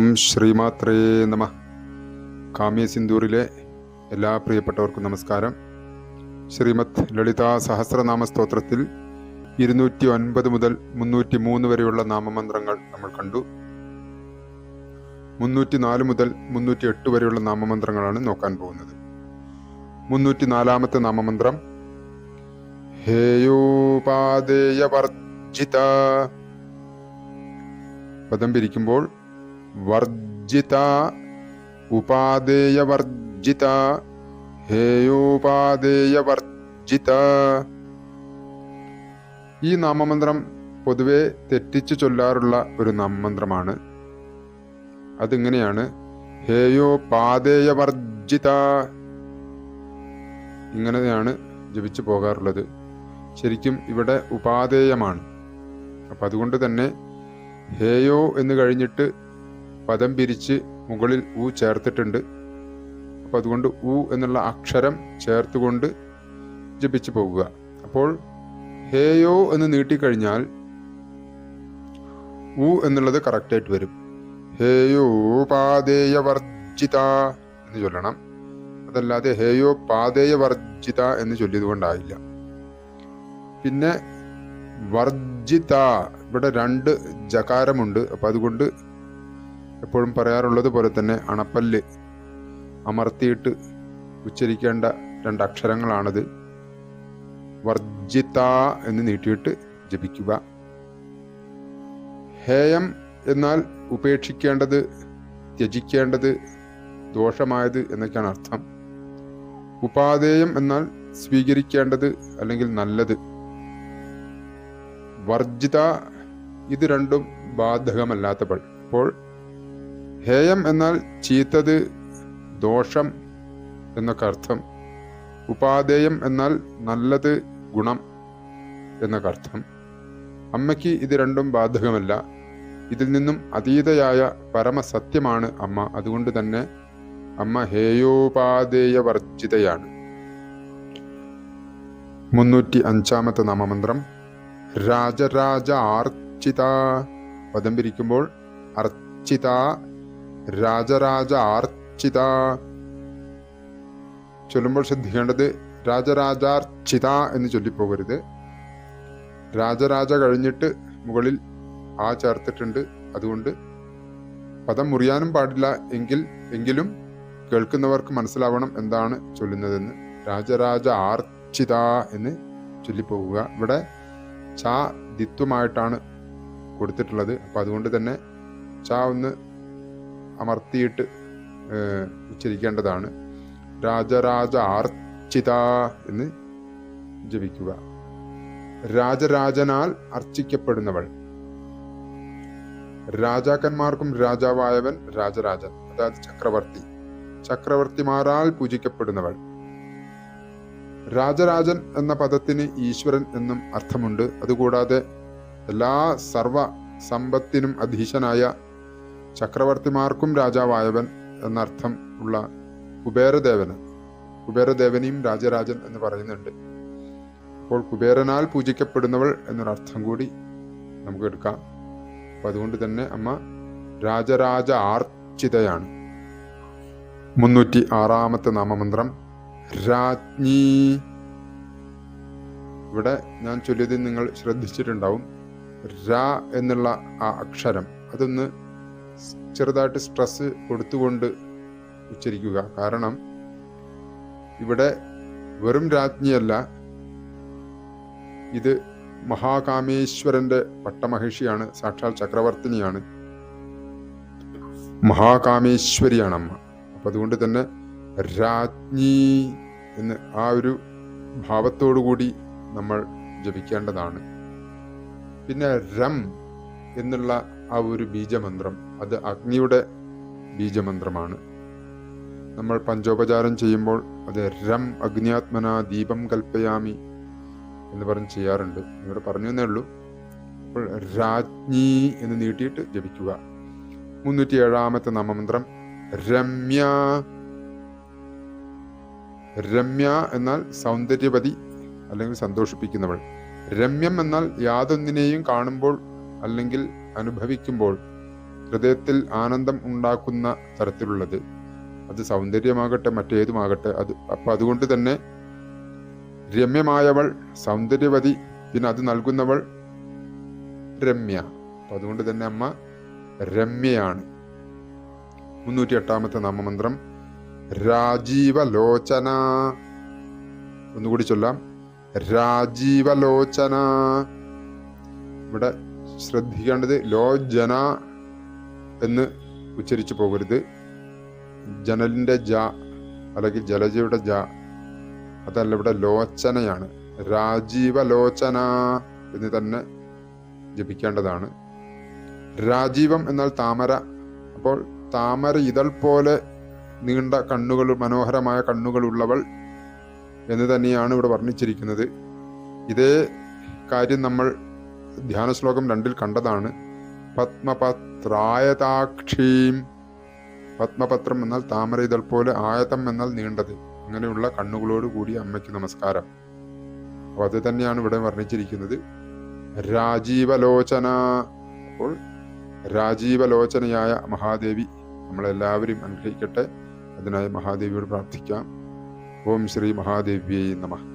ഓം ശ്രീമാത്രേ നമ. കാമ്യ സിന്ദൂറിലെ എല്ലാ പ്രിയപ്പെട്ടവർക്കും നമസ്കാരം. ശ്രീമത് ലളിതാ സഹസ്രനാമ സ്തോത്രത്തിൽ ഇരുന്നൂറ്റി ഒൻപത് മുതൽ മുന്നൂറ്റി മൂന്ന് വരെയുള്ള നാമമന്ത്രങ്ങൾ നമ്മൾ കണ്ടു. മുന്നൂറ്റി നാല് മുതൽ മുന്നൂറ്റി എട്ട് വരെയുള്ള നാമമന്ത്രങ്ങളാണ് നോക്കാൻ പോകുന്നത്. മുന്നൂറ്റി നാലാമത്തെ നാമമന്ത്രം. ഹേയോപാദേയവർജിത. പദം പിരിക്കുമ്പോൾ വർജിത ഉപാദേയവർജിത ഹേയോപാദേയവർജിത. ഈ നാമമന്ത്രം പൊതുവെ തെറ്റിച്ചു ചൊല്ലാറുള്ള ഒരു നാമമന്ത്രമാണ്. അതിങ്ങനെയാണ് ഹേയോപാദേയവർജിത. ഇങ്ങനെയാണ് ജപിച്ചു പോകാറുള്ളത്. ശരിക്കും ഇവിടെ ഉപാദേയമാണ്. അപ്പം അതുകൊണ്ട് തന്നെ ഹേയോ എന്ന് കഴിഞ്ഞിട്ട് പദം പിരിച്ച് മുകളിൽ ഊ ചേർത്തിട്ടുണ്ട്. അപ്പം അതുകൊണ്ട് ഊ എന്നുള്ള അക്ഷരം ചേർത്തുകൊണ്ട് ജപിച്ചു പോകുക അപ്പോൾ ഹേയോ എന്ന് നീട്ടിക്കഴിഞ്ഞാൽ ഉ എന്നുള്ളത് കറക്റ്റായിട്ട് വരും. ഹേയോ പാതേയ വർജിത എന്ന് ചൊല്ലണം. അതല്ലാതെ ഹേയോ പാതേയ വർജിത എന്ന് ചൊല്ലിയത് കൊണ്ടായില്ല പിന്നെ വർജിത ഇവിടെ രണ്ട് ജകാരമുണ്ട്. അപ്പം അതുകൊണ്ട് എപ്പോഴും പറയാറുള്ളത് പോലെ തന്നെ അണപ്പല്ല് അമർത്തിയിട്ട് ഉച്ചരിക്കേണ്ട രണ്ട് അക്ഷരങ്ങളാണത് വർജിത എന്ന് നീട്ടിയിട്ട് ജപിക്കുക. ഹേയം എന്നാൽ ഉപേക്ഷിക്കേണ്ടത് ത്യജിക്കേണ്ടത് ദോഷമായത് എന്നൊക്കെയാണ് അർത്ഥം. ഉപാധേയം എന്നാൽ സ്വീകരിക്കേണ്ടത് അല്ലെങ്കിൽ നല്ലത്. വർജിത ഇത് രണ്ടും ബാധകമല്ലാത്തപ്പോൾ അപ്പോൾ ഹേയം എന്നാൽ ചീത്തത് ദോഷം എന്നൊക്കെ അർത്ഥം. ഉപാധേയം എന്നാൽ നല്ലത് ഗുണം എന്നൊക്കെ അർത്ഥം. അമ്മയ്ക്ക് ഇത് രണ്ടും ബാധകമല്ല. ഇതിൽ നിന്നും അതീതയായ പരമസത്യമാണ് അമ്മ. അതുകൊണ്ട് തന്നെ അമ്മ ഹേയോപാധേയവർജിതയാണ്. മുന്നൂറ്റി അഞ്ചാമത്തെ നാമമന്ത്രം. രാജരാജ ആർച്ചിത പദം പിരിക്കുമ്പോൾ അർച്ചിത രാജരാജ ആർച്ചിത ചൊല്ലുമ്പോൾ ശ്രദ്ധിക്കേണ്ടത് രാജരാജാർച്ചിത എന്ന് ചൊല്ലിപ്പോകരുത്. രാജരാജ കഴിഞ്ഞിട്ട് മുകളിൽ ആ ചേർത്തിട്ടുണ്ട്. അതുകൊണ്ട് പദം മുറിയാനും പാടില്ല എങ്കിൽ എങ്കിലും കേൾക്കുന്നവർക്ക് മനസ്സിലാവണം എന്താണ് ചൊല്ലുന്നതെന്ന്. രാജരാജ ആർച്ചിത എന്ന് ചൊല്ലിപ്പോകുക. ഇവിടെ ചാ ദിത്വമായിട്ടാണ് കൊടുത്തിട്ടുള്ളത്. അപ്പം അതുകൊണ്ട് തന്നെ ചാ ഒന്ന് അമർത്തിയിട്ട് ഉച്ചരിക്കേണ്ടതാണ്. രാജരാജ അർച്ചിത എന്ന് ജപിക്കുക. രാജരാജനാൽ അർച്ചിക്കപ്പെടുന്നവൾ. രാജാക്കന്മാർക്കും രാജാവായവൻ രാജരാജൻ അതായത് ചക്രവർത്തി. ചക്രവർത്തിമാരാൽ പൂജിക്കപ്പെടുന്നവൾ. രാജരാജൻ എന്ന പദത്തിന് ഈശ്വരൻ എന്നും അർത്ഥമുണ്ട്. അതുകൂടാതെ എല്ലാ സർവ സമ്പത്തിനും അധീശനായ ചക്രവർത്തിമാർക്കും രാജാവായവൻ എന്നർത്ഥം ഉള്ള കുബേരദേവന് കുബേരദേവനെയും രാജരാജൻ എന്ന് പറയുന്നുണ്ട്. അപ്പോൾ കുബേരനാൽ പൂജിക്കപ്പെടുന്നവൾ എന്നൊരർത്ഥം കൂടി നമുക്ക് എടുക്കാം. അപ്പൊ അതുകൊണ്ട് തന്നെ അമ്മ രാജരാജ ആർച്ചിതയാണ്. മുന്നൂറ്റി ആറാമത്തെ നാമമന്ത്രം രാജ്ഞി. ഇവിടെ ഞാൻ ചൊല്ലിയത് നിങ്ങൾ ശ്രദ്ധിച്ചിട്ടുണ്ടാവും. രാ എന്നുള്ള ആ അക്ഷരം അതൊന്ന് ചെറുതായിട്ട് സ്ട്രെസ് കൊടുത്തുകൊണ്ട് ഉച്ചരിക്കുക. കാരണം ഇവിടെ വെറും രാജ്ഞിയല്ല ഇത് മഹാകാമേശ്വരന്റെ പട്ടമഹിഷിയാണ് സാക്ഷാൽ ചക്രവർത്തിനിയാണ്. മഹാകാമേശ്വരിയാണ് അമ്മ. അപ്പൊ അതുകൊണ്ട് തന്നെ രാജ്ഞി എന്ന് ആ ഒരു ഭാവത്തോടു കൂടി നമ്മൾ ജപിക്കേണ്ടതാണ്. പിന്നെ രം എന്നുള്ള ആ ഒരു ബീജമന്ത്രം അത് അഗ്നിയുടെ ബീജമന്ത്രമാണ്. നമ്മൾ പഞ്ചോപചാരം ചെയ്യുമ്പോൾ അത് രം അഗ്നിയാത്മന ദീപം കൽപ്പയാമി എന്ന് പറഞ്ഞ് ചെയ്യാറുണ്ട്. ഇവിടെ പറഞ്ഞു എന്നേ ഉള്ളൂ. അപ്പോൾ രാജ്ഞി എന്ന് നീട്ടിയിട്ട് ജപിക്കുക. മുന്നൂറ്റി ഏഴാമത്തെ നാമമന്ത്രം രമ്യ. രമ്യ എന്നാൽ സൗന്ദര്യവതി അല്ലെങ്കിൽ സന്തോഷിപ്പിക്കുന്നവൾ. രമ്യം എന്നാൽ യാതൊന്നിനെയും കാണുമ്പോൾ അല്ലെങ്കിൽ അനുഭവിക്കുമ്പോൾ ഹൃദയത്തിൽ ആനന്ദം ഉണ്ടാക്കുന്ന തരത്തിലുള്ളത്. അത് സൗന്ദര്യമാകട്ടെ മറ്റേതുമാകട്ടെ അത് അപ്പൊ അതുകൊണ്ട് തന്നെ രമ്യമായവൾ സൗന്ദര്യവതി പിന്നെ അത് നൽകുന്നവൾ രമ്യ. അപ്പൊ അതുകൊണ്ട് തന്നെ അമ്മ രമ്യയാണ്. മുന്നൂറ്റി എട്ടാമത്തെ നാമമന്ത്രം രാജീവലോചന. ഒന്നുകൂടി ചൊല്ലാം. രാജീവലോചന. ഇവിടെ ശ്രദ്ധിക്കേണ്ടത് ലോജന എന്ന് ഉച്ചരിച്ചു പോകരുത്. ജനലിന്റെ ജ അല്ലെങ്കിൽ ജലജയുടെ ജ അതല്ല ഇവിടെ ലോചനയാണ്. രാജീവലോചന എന്ന് തന്നെ ജപിക്കേണ്ടതാണ്. രാജീവം എന്നാൽ താമര. അപ്പോൾ താമര ഇതൾ പോലെ നീണ്ട കണ്ണുകൾ മനോഹരമായ കണ്ണുകളുള്ളവൾ എന്ന് തന്നെയാണ് ഇവിടെ വർണിച്ചിരിക്കുന്നത്. ഇതേ കാര്യം നമ്മൾ ധ്യാന ശ്ലോകം രണ്ടിൽ കണ്ടതാണ്. പത്മപത്രായതാക്ഷീം. പത്മപത്രം എന്നാൽ താമര ഇതൾ പോലെ ആയതം എന്നാൽ നീണ്ടത്. അങ്ങനെയുള്ള കണ്ണുകളോട് കൂടി അമ്മയ്ക്ക് നമസ്കാരം. അപ്പൊ അത് തന്നെയാണ് ഇവിടെ വർണിച്ചിരിക്കുന്നത്. രാജീവലോചന. അപ്പോൾ രാജീവലോചനയായ മഹാദേവി നമ്മളെല്ലാവരും അനുഗ്രഹിക്കട്ടെ. അതിനായി മഹാദേവിയോട് പ്രാർത്ഥിക്കാം. ഓം ശ്രീ മഹാദേവിയെ നമഃ.